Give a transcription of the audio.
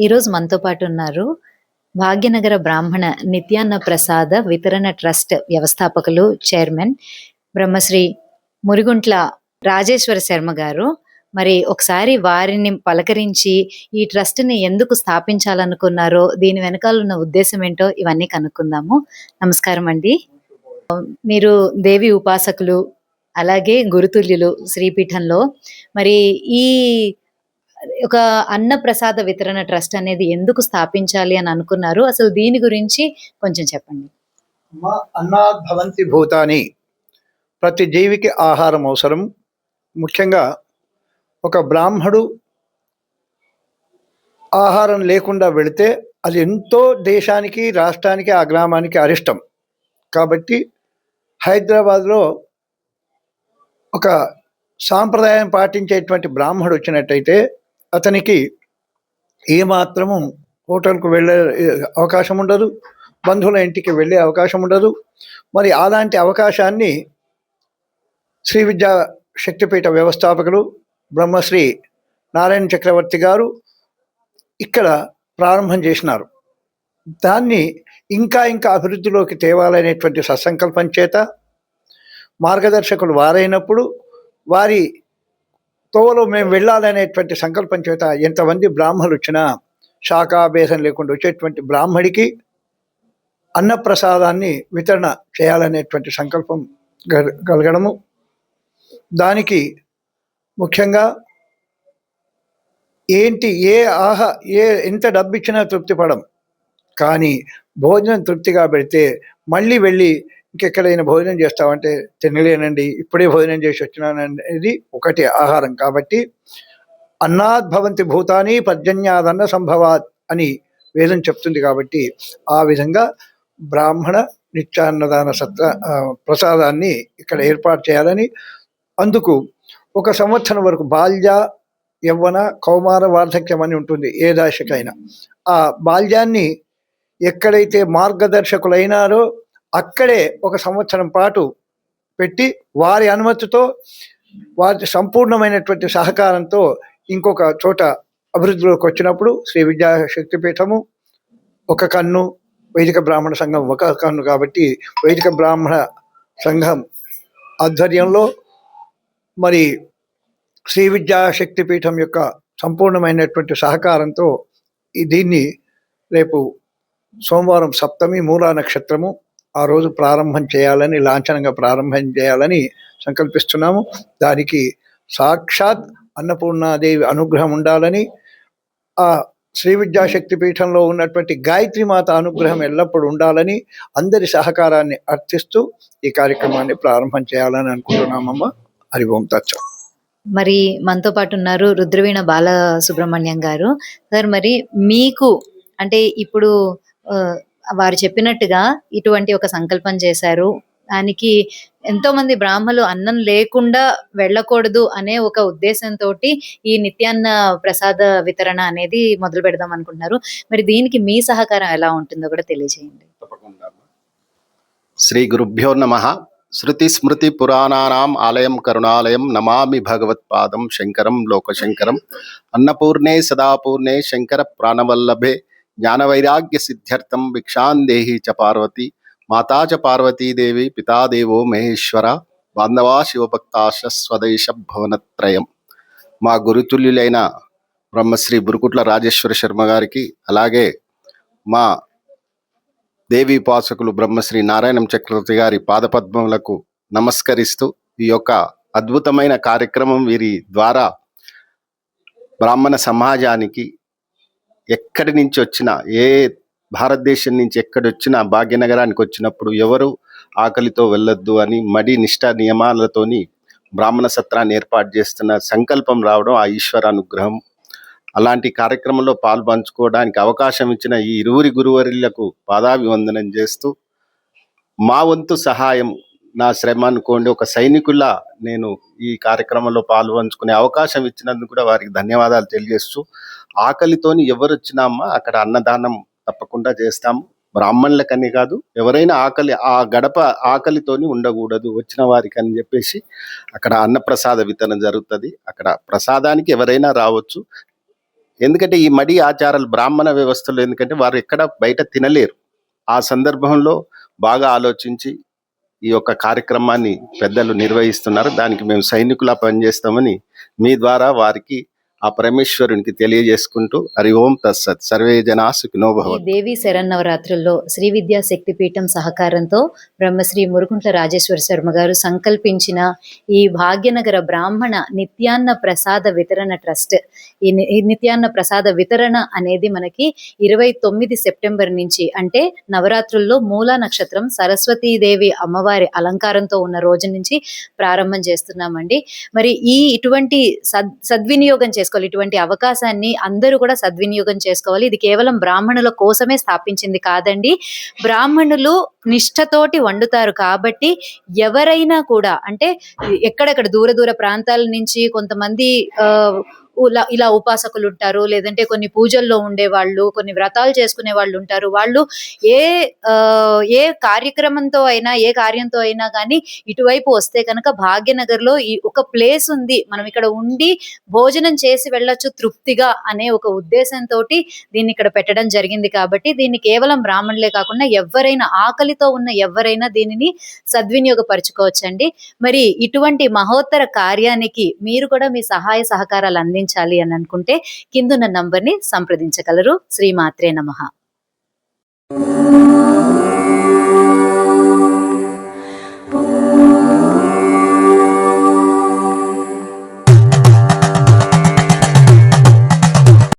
ఈరోజు మనతో పాటు ఉన్నారు భాగ్యనగర బ్రాహ్మణ నిత్యాన్న ప్రసాద వితరణ ట్రస్ట్ వ్యవస్థాపకులు చైర్మన్ బ్రహ్మశ్రీ మురిగుంట్ల రాజేశ్వర శర్మ గారు. మరి ఒకసారి వారిని పలకరించి ఈ ట్రస్ట్ని ఎందుకు స్థాపించాలనుకున్నారో దీని వెనకాల ఉన్న ఉద్దేశం ఏంటో ఇవన్నీ కనుక్కుందాము. నమస్కారం అండి. మీరు దేవి ఉపాసకులు అలాగే గురుతుల్యులు శ్రీపీఠంలో. మరి ఈ ఒక అన్న ప్రసాద వితరణ ట్రస్ట్ అనేది ఎందుకు స్థాపించాలి అని అనుకున్నారు. అసలు దీని గురించి కొంచెం చెప్పండి. మా అన్నాద్ భవంతి భూతాని. ప్రతి జీవికి ఆహారం అవసరం. ముఖ్యంగా ఒక బ్రాహ్మడు ఆహారం లేకుండా వెళితే అది ఎంతో దేశానికి రాష్ట్రానికి ఆ గ్రామానికి అరిష్టం. కాబట్టి హైదరాబాద్లో ఒక సాంప్రదాయం పాటించేటువంటి బ్రాహ్మడు వచ్చినట్టయితే అతనికి ఏమాత్రము హోటల్కు వెళ్ళే అవకాశం ఉండదు బంధువుల ఇంటికి వెళ్ళే అవకాశం ఉండదు. మరి అలాంటి అవకాశాన్ని శ్రీ విద్యా శక్తిపీఠ వ్యవస్థాపకులు బ్రహ్మశ్రీ నారాయణ చక్రవర్తి గారు ఇక్కడ ప్రారంభం చేసినారు. దాన్ని ఇంకా ఇంకా అభివృద్ధిలోకి తేవాలనేటువంటి సత్సంకల్పం చేత మార్గదర్శకులు వారైనప్పుడు వారి తోవలో మేము వెళ్ళాలనేటువంటి సంకల్పం చేత ఎంతమంది బ్రాహ్మలు వచ్చినా శాఖాభేదం లేకుండా వచ్చేటువంటి బ్రాహ్మడికి అన్నప్రసాదాన్ని వితరణ చేయాలనేటువంటి సంకల్పం కలగడము దానికి ముఖ్యంగా ఏంటి ఏ ఆహ ఏ ఎంత డబ్బు ఇచ్చినా తృప్తి పడం కానీ భోజనం తృప్తిగా పెడితే మళ్ళీ వెళ్ళి ఇంకెక్కడైనా భోజనం చేస్తామంటే తినలేనండి ఇప్పుడే భోజనం చేసి వచ్చినాననేది ఒకటి ఆహారం. కాబట్టి అన్నాద్ భవంతి భూతాని పర్జన్యాదన్న సంభవాత్ అని వేదం చెప్తుంది కాబట్టి ఆ విధంగా బ్రాహ్మణ నిత్యాన్నదాన సత్ర ప్రసాదాన్ని ఇక్కడ ఏర్పాటు చేయాలని అందుకు ఒక సంవత్సరం వరకు బాల్య యవ్వన కౌమార వార్ధక్యం అని ఉంటుంది ఏ దశకైనా. ఆ బాల్యాన్ని ఎక్కడైతే మార్గదర్శకులైనారో అక్కడే ఒక సంవత్సరం పాటు పెట్టి వారి అనుమతితో వారి సంపూర్ణమైనటువంటి సహకారంతో ఇంకొక చోట అభివృద్ధిలోకి వచ్చినప్పుడు శ్రీ విద్యా శక్తిపీఠము ఒక కన్ను వైదిక బ్రాహ్మణ సంఘం ఒక కన్ను కాబట్టి వైదిక బ్రాహ్మణ సంఘం ఆధ్వర్యంలో మరి శ్రీ విద్యా శక్తిపీఠం యొక్క సంపూర్ణమైనటువంటి సహకారంతో ఈ దీన్ని రేపు సోమవారం సప్తమి మూలా నక్షత్రము ఆ రోజు ప్రారంభం చేయాలని లాంఛనంగా ప్రారంభం చేయాలని సంకల్పిస్తున్నాము. దానికి సాక్షాత్ అన్నపూర్ణాదేవి అనుగ్రహం ఉండాలని ఆ శ్రీ విద్యాశక్తి పీఠంలో ఉన్నటువంటి గాయత్రి మాత అనుగ్రహం ఎల్లప్పుడూ ఉండాలని అందరి సహకారాన్ని అర్థిస్తూ ఈ కార్యక్రమాన్ని ప్రారంభం చేయాలని అనుకుంటున్నామమ్మ. హరి ఓం తచ్చ మరి మనతో పాటు ఉన్నారు రుద్రవీణ బాల సుబ్రహ్మణ్యం గారు. సార్ మరి మీకు అంటే ఇప్పుడు వారు చెప్పినట్టుగా ఇటువంటి ఒక సంకల్పం చేశారు. దానికి ఎంతో మంది బ్రాహ్మలు అన్నం లేకుండా వెళ్ళకూడదు అనే ఒక ఉద్దేశంతో ఈ నిత్యాన్న ప్రసాద వితరణ అనేది మొదలు పెడదాం అనుకుంటున్నారు. మరి దీనికి మీ సహకారం ఎలా ఉంటుందో కూడా తెలియజేయండి. శ్రీ గురుభ్యో నమ. శృతి స్మృతి పురాణానాం ఆలయం కరుణాలయం నమామి భగవత్పాదం శంకరం లోకశంకరం. అన్నపూర్ణే సదాపూర్ణే శంకర ప్రాణవల్లభే. జ్ఞానవైరాగ్య సిద్ధ్యర్థం భిక్షాందేహి చ పార్వతి మాతా చ పార్వతీదేవి పితాదేవో మహేశ్వర బాంధవా శివభక్తాశ స్వదేశ భవనత్రయం మా గురుతుల్యులైన బ్రహ్మశ్రీ బురుకుట్ల రాజేశ్వర శర్మ గారికి అలాగే మా దేవి ఉపాసకులు బ్రహ్మశ్రీ నారాయణం చక్రవర్తి గారి పాదపద్మములకు నమస్కరిస్తూ ఈ యొక్క అద్భుతమైన కార్యక్రమం వీరి ద్వారా బ్రాహ్మణ సమాజానికి ఎక్కడి నుంచి వచ్చినా ఏ భారతదేశం నుంచి ఎక్కడొచ్చినా భాగ్యనగరానికి వచ్చినప్పుడు ఎవరు ఆకలితో వెళ్ళొద్దు అని మడి నిష్ఠా నియమాలతోని బ్రాహ్మణ సత్రాన్ని ఏర్పాటు చేస్తున్న సంకల్పం రావడం ఆ ఈశ్వర అనుగ్రహం. అలాంటి కార్యక్రమంలో పాల్పంచుకోవడానికి అవకాశం ఇచ్చిన ఈ ఇరువురి గురువర్యులకు పాదాభివందనం చేస్తూ మా వంతు సహాయం నా శ్రమ అనుకోండి ఒక సైనికుల నేను ఈ కార్యక్రమంలో పాల్పంచుకునే అవకాశం ఇచ్చినందుకు కూడా వారికి ధన్యవాదాలు తెలియజేస్తూ ఆకలితోని ఎవరు వచ్చినామా అక్కడ అన్నదానం తప్పకుండా చేస్తాము. బ్రాహ్మణులకని కాదు ఎవరైనా ఆకలి ఆ గడప ఆకలితోని ఉండకూడదు వచ్చిన వారికి అని చెప్పేసి అక్కడ అన్నప్రసాద వితరణ జరుగుతుంది. అక్కడ ప్రసాదానికి ఎవరైనా రావచ్చు. ఎందుకంటే ఈ మడి ఆచారాలు బ్రాహ్మణ వ్యవస్థలో ఎందుకంటే వారు ఎక్కడ బయట తినలేరు. ఆ సందర్భంలో బాగా ఆలోచించి ఈ యొక్క కార్యక్రమాన్ని పెద్దలు నిర్వహిస్తున్నారు. దానికి మేము సైనికులా పనిచేస్తామని మీ ద్వారా వారికి ఆ పరమేశ్వరునికి తెలియజేసుకుంటూ హరి ఓం తత్సత్. సర్వే జనా సుఖినో ఈ భవతు. దేవి శరన్నవరాత్రుల్లో శ్రీ విద్యా శక్తిపీఠం సహకారంతో బ్రహ్మశ్రీ మురుగుంట్ల రాజేశ్వర శర్మ గారు సంకల్పించిన ఈ భాగ్యనగర బ్రాహ్మణ నిత్యాన్న ప్రసాద వితరణ ట్రస్ట్. ఈ నిత్యాన్న ప్రసాద వితరణ అనేది మనకి ఇరవై తొమ్మిది సెప్టెంబర్ నుంచి అంటే నవరాత్రుల్లో మూలా నక్షత్రం సరస్వతీదేవి అమ్మవారి అలంకారంతో ఉన్న రోజు నుంచి ప్రారంభం చేస్తున్నామండి. మరి ఈ ఇటువంటి సద్ సద్వినియోగం చేసుకోవాలి ఇటువంటి అవకాశాన్ని అందరూ కూడా సద్వినియోగం చేసుకోవాలి. ఇది కేవలం బ్రాహ్మణుల కోసమే స్థాపించింది కాదండి. బ్రాహ్మణులు నిష్ఠతోటి వండుతారు కాబట్టి ఎవరైనా కూడా అంటే ఎక్కడెక్కడ దూర దూర ప్రాంతాల నుంచి కొంతమంది ఆ, ఇలా ఉపాసకులు ఉంటారు లేదంటే కొన్ని పూజల్లో ఉండే వాళ్ళు కొన్ని వ్రతాలు చేసుకునే వాళ్ళు ఉంటారు వాళ్ళు ఏ ఆ, ఏ కార్యక్రమంతో అయినా ఏ కార్యంతో అయినా కానీ ఇటువైపు వస్తే కనుక భాగ్యనగర్లో ఈ ఒక ప్లేస్ ఉంది. మనం ఇక్కడ ఉండి భోజనం చేసి వెళ్ళొచ్చు తృప్తిగా అనే ఒక ఉద్దేశంతో దీన్ని ఇక్కడ పెట్టడం జరిగింది కాబట్టి దీన్ని కేవలం బ్రాహ్మణులే కాకుండా ఎవరైనా ఆకలితో ఉన్న ఎవరైనా దీనిని సద్వినియోగపరచుకోవచ్చండి. మరి ఇటువంటి మహోత్తర కార్యానికి మీరు కూడా మీ సహాయ సహకారాలు సంప్రదించాలి అని అనుకుంటే కిందున్న నంబర్ని సంప్రదించగలరు. శ్రీమాత్రే నమః.